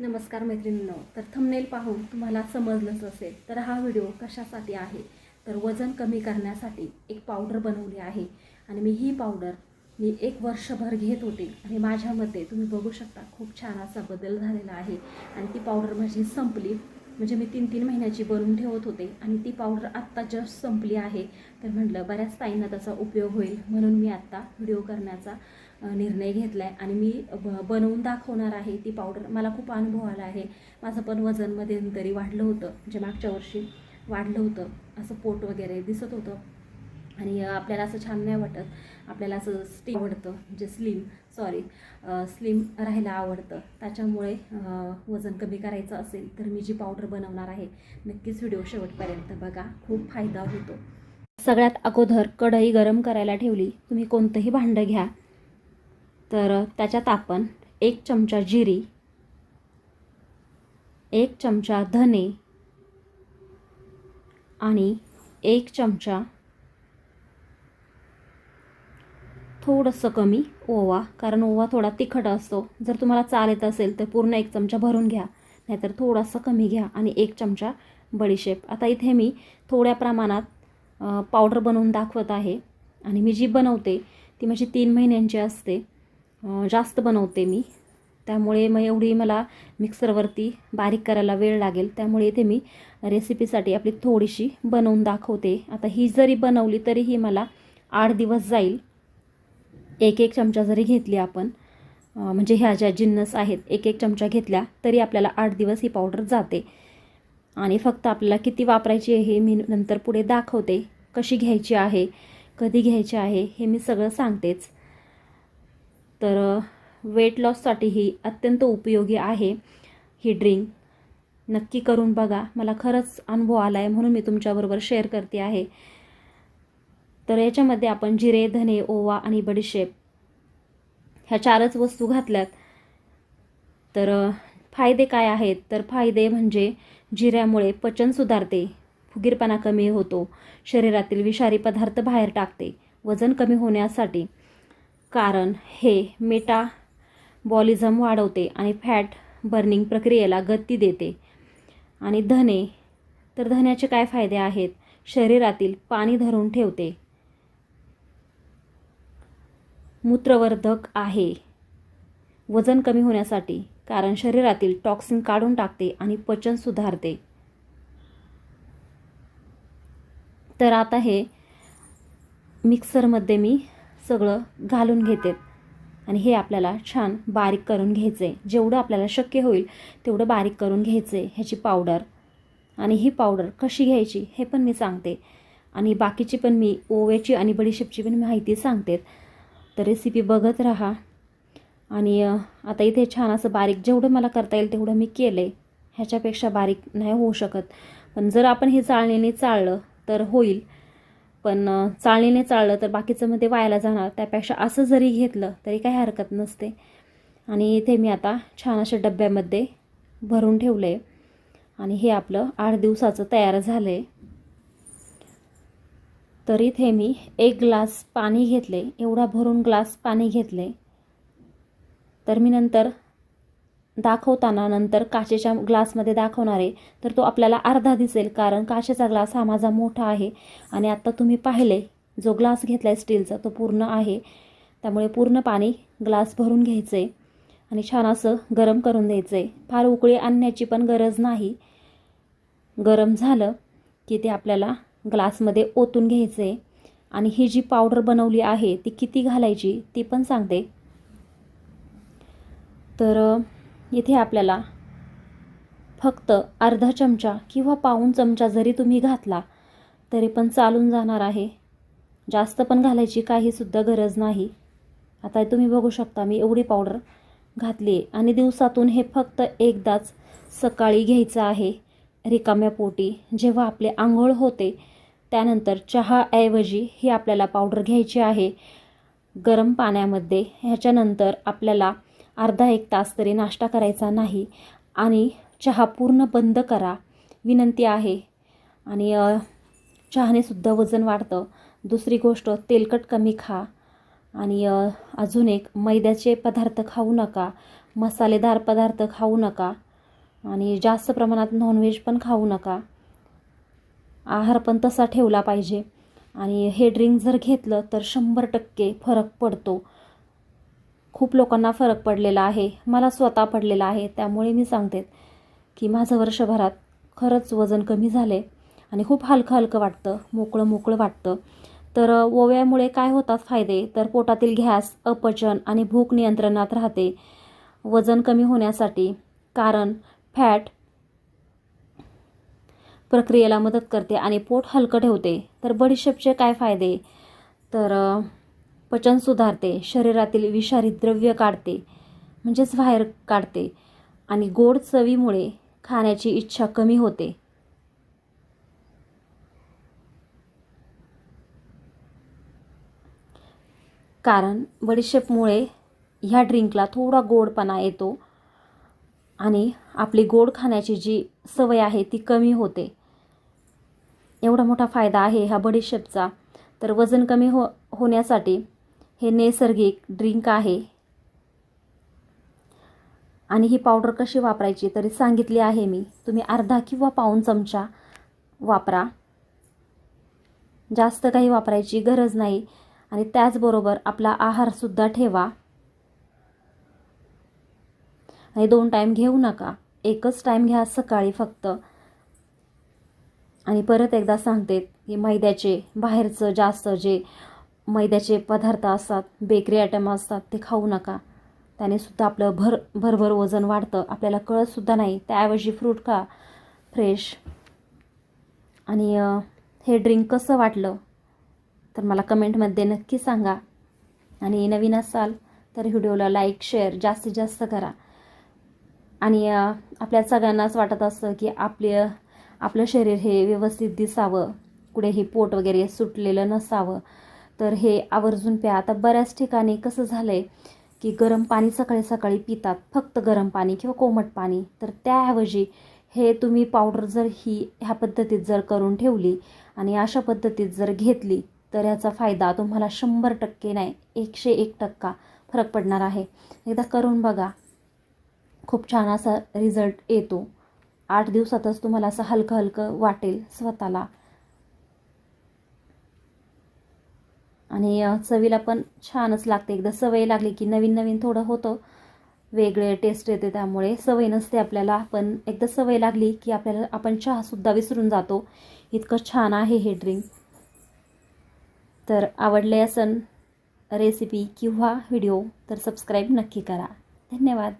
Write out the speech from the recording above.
नमस्कार मैत्रिणींनो तर थंबनेल पाहून तुम्हाला समजलंच असेल तर हा व्हिडिओ कशासाठी आहे? तर वजन कमी करण्यासाठी एक पावडर बनवली आहे आणि मी ही पावडर मी एक वर्षभर घेत होते आणि माझ्यामध्ये तुम्ही बघू शकता खूप छान असा बदल झालेला आहे आणि ती पावडर माझी संपली. म्हणजे मी तीन तीन महिन्याची बनवून ठेवत होते आणि ती पावडर आत्ता जस्ट संपली आहे. तर म्हटलं बऱ्याच ताईंना त्याचा उपयोग होईल म्हणून मी आत्ता व्हिडिओ करण्याचा निर्णय घेतला आहे आणि मी ब बनवून दाखवणार आहे ती पावडर मला खूप अनुभव आला आहे. माझं पण वजन मध्यंतरी वाढलं होतं. म्हणजे मागच्या वर्षी वाढलं होतं. असं पोट वगैरे दिसत होतं. आणि आपल्याला असं छान नाही वाटत. आपल्याला असं स्टीम आवडतं म्हणजे स्लिम सॉरी स्लिम राहायला आवडतं. त्याच्यामुळे वजन कमी करायचं असेल तर मी जी पावडर बनवणार आहे नक्कीच व्हिडिओ शेवटपर्यंत बघा. खूप फायदा होतो. सगळ्यात अगोदर कढई गरम करायला ठेवली. तुम्ही कोणतंही भांडं घ्या. तर त्याच्यात आपण एक चमचा जिरी एक चमचा धने आणि एक चमचा थोडंसं कमी ओवा कारण ओवा थोडा तिखट असतो. जर तुम्हाला चालत असेल तर पूर्ण एक चमचा भरून घ्या नाहीतर थोडासा कमी घ्या आणि एक चमचा बडीशेप. आता इथे मी थोड्या प्रमाणात पावडर बनवून दाखवत आहे आणि मी जी बनवते ती माझी तीन महिन्यांची असते. जास्त बनवते मी. त्यामुळे मग एवढी मला मिक्सरवरती बारीक करायला वेळ लागेल. त्यामुळे इथे मी रेसिपीसाठी आपली थोडीशी बनवून दाखवते. आता ही जरी बनवली तरीही मला आठ दिवस जाईल. एक एक चमचा जरी घेतली आपण म्हणजे ह्या ज्या जिन्नस आहेत एक एक चमचा घेतल्या तरी आपल्याला आठ दिवस ही पावडर जाते. आणि फक्त आपल्याला किती वापरायची आहे हे मी नंतर पुढे दाखवते. कशी घ्यायची आहे कधी घ्यायची आहे हे मी सगळं सांगतेच. तर वेट लॉससाठी ही अत्यंत उपयोगी आहे ही ड्रिंक नक्की करून बघा. मला खरंच अनुभव आला आहे म्हणून मी तुमच्याबरोबर शेअर करते आहे. तर याच्यामध्ये आपण जिरे धने ओवा आणि बडीशेप ह्या चारच वस्तू घातल्यात. तर फायदे काय आहेत? तर फायदे म्हणजे जिऱ्यामुळे पचन सुधारते फुगीरपणा कमी होतो शरीरातील विषारी पदार्थ बाहेर टाकते वजन कमी होण्यासाठी. कारण हे मेटाबॉलिझम वाढवते आणि फॅट बर्निंग प्रक्रियेला गती देते. आणि धने तर धन्याचे काय फायदे आहेत? शरीरातील पाणी धरून ठेवते. मूत्रवर्धक आहे. वजन कमी होण्यासाठी कारण शरीरातील टॉक्सिन काढून टाकते आणि पचन सुधारते. तर आता हे मिक्सरमध्ये मी सगळं घालून घेते. आणि हे आपल्याला छान बारीक करून घ्यायचं. आहे जेवढं आपल्याला शक्य होईल तेवढं बारीक करून घ्यायचं आहे ह्याची पावडर. आणि ही पावडर कशी घ्यायची हे पण मी सांगते. आणि बाकीची पण मी ओव्याची आणि बडीशेपची पण माहिती सांगते. तर रेसिपी बघत राहा. आणि आता इथे छान असं बारीक जेवढं मला करता येईल तेवढं मी केलं. आहे ह्याच्यापेक्षा बारीक नाही होऊ शकत. पण जर आपण हे चाळणीने चाळलं तर होईल. पण चाळणीने चाळलं तर बाकीचं मध्ये वायाला जाणार. त्यापेक्षा असं जरी घेतलं तरी काही हरकत नसते. आणि इथे मी आता छान अशा डब्यामध्ये भरून ठेवलं आहे आणि हे आपलं आठ दिवसाचं तयार झालं आहे तर इथे मी एक ग्लास पाणी घेतले एवढा भरून ग्लास पाणी घेतले तर मी नंतर दाखवताना नंतर काचेच्या ग्लासमध्ये दाखवणार आहे तर तो आपल्याला अर्धा दिसेल कारण काचेचा ग्लास हा माझा मोठा आहे. आणि आत्ता तुम्ही पाहिले जो ग्लास घेतला आहे स्टीलचा तो पूर्ण आहे. त्यामुळे पूर्ण पाणी ग्लास भरून घ्यायचं आहे आणि छान असं गरम करून द्यायचं आहे फार उकळी आणण्याची पण गरज नाही. गरम झालं की ते आपल्याला ग्लासमध्ये ओतून घ्यायचं आहे आणि ही जी पावडर बनवली आहे ती किती घालायची ती पण सांगते. तर येथे इथे आपल्याला फक्त अर्धा चमचा किंवा पाऊण चमचा जरी तुम्ही घातला तरी पण चालून जाणार आहे. जास्त पण घालायची काहीसुद्धा गरज नाही. आता तुम्ही बघू शकता मी एवढी पावडर घातली आहे आणि दिवसातून हे फक्त एकदाच सकाळी घ्यायचं आहे. रिकाम्या पोटी जेव्हा आपले आंघोळ होते त्यानंतर चहाऐवजी ही आपल्याला पावडर घ्यायची आहे. गरम पाण्यामध्ये ह्याच्यानंतर आपल्याला अर्धा एक तास तरी नाश्ता करायचा नाही. आणि चहा पूर्ण बंद करा. विनंती आहे. आणि चहानेसुद्धा चहाने सुद्धा वजन वाढतं. दुसरी गोष्ट तेलकट कमी खा. आणि अजून एक मैद्याचे पदार्थ खाऊ नका. मसालेदार पदार्थ खाऊ नका. आणि जास्त प्रमाणात नॉनव्हेज पण खाऊ नका. आहार पण तसा ठेवला पाहिजे. आणि हे ड्रिंक जर घेतलं तर शंभर टक्के फरक पडतो. खूप लोकांना फरक पडलेला आहे मला स्वतः पडलेला आहे त्यामुळे मी सांगते की माझं वर्षभरात खरंच वजन कमी झाले आणि खूप हलकं हलकं वाटतं मोकळं मोकळं वाटतं. तर ओव्यामुळे काय होतात फायदे? तर पोटातील गॅस अपचन आणि भूक नियंत्रणात राहते. वजन कमी होण्यासाठी कारण फॅट प्रक्रियेला मदत करते आणि पोट हलकं ठेवते. तर बडीशेपचे काय फायदे? तर पचन सुधारते शरीरातील विषारी द्रव्य काढते म्हणजेच बाहेर काढते आणि गोड चवीमुळे खाण्याची इच्छा कमी होते. कारण बडीशेपमुळे ह्या ड्रिंकला थोडा गोडपणा येतो आणि आपली गोड खाण्याची जी सवय आहे ती कमी होते. एवढा मोठा फायदा आहे ह्या बडीशेपचा तर वजन कमी हो होण्यासाठी हे नैसर्गिक ड्रिंक आहे. आणि ही पावडर कशी वापरायची तरी सांगितली आहे मी. तुम्ही अर्धा किंवा पाऊण चमचा वापरा. जास्त काही वापरायची गरज नाही. आणि त्याचबरोबर आपला आहारसुद्धा ठेवा. आणि दोन टाईम घेऊ नका. एकच टाईम घ्या सकाळी फक्त. आणि परत एकदा सांगते की मैद्याचे बाहेरचं जास्त जे मैद्याचे पदार्थ असतात बेकरी आयटम असतात ते खाऊ नका. त्याने सुद्धा आपलं भर भरभर वजन वाढतं. आपल्याला कळतसुद्धा नाही. त्याऐवजी फ्रूट खा. फ्रेश आणि हे ड्रिंक कसं वाटलं? तर मला कमेंटमध्ये नक्की सांगा. आणि नवीन असाल तर व्हिडिओला लाईक शेअर जास्तीत जास्त करा. आणि आपल्या सगळ्यांनाच वाटत असतं की आपले आपलं शरीर हे व्यवस्थित दिसावं. कुठेही पोट वगैरे सुटलेलं नसावं. तर हे आवर्जून प्या. आता बऱ्याच ठिकाणी कसं झालं आहे की गरम पाणी सकाळी सकाळी पितात फक्त गरम पाणी किंवा कोमट पाणी. तर त्याऐवजी हे तुम्ही पावडर जर ही ह्या पद्धतीत जर करून ठेवली आणि अशा पद्धतीत जर घेतली तर याचा फायदा तुम्हाला शंभर टक्के नाही एकशे एक टक्का फरक पडणार आहे. एकदा करून बघा. खूप छान असा रिझल्ट येतो. आठ दिवसातच तुम्हाला असं हलकं हलकं वाटेल स्वतःला. आणि चवीला पण छानच लागते. एकदा सवय लागली की नवीन नवीन थोडं होतं. वेगळे टेस्ट येते त्यामुळे सवय नसते आपल्याला. पण एकदा सवय लागली की आपल्याला आपण चहासुद्धा विसरून जातो. इतकं छान आहे हे ड्रिंक तर आवडले असन रेसिपी किंवा व्हिडिओ तर सबस्क्राईब नक्की करा. धन्यवाद.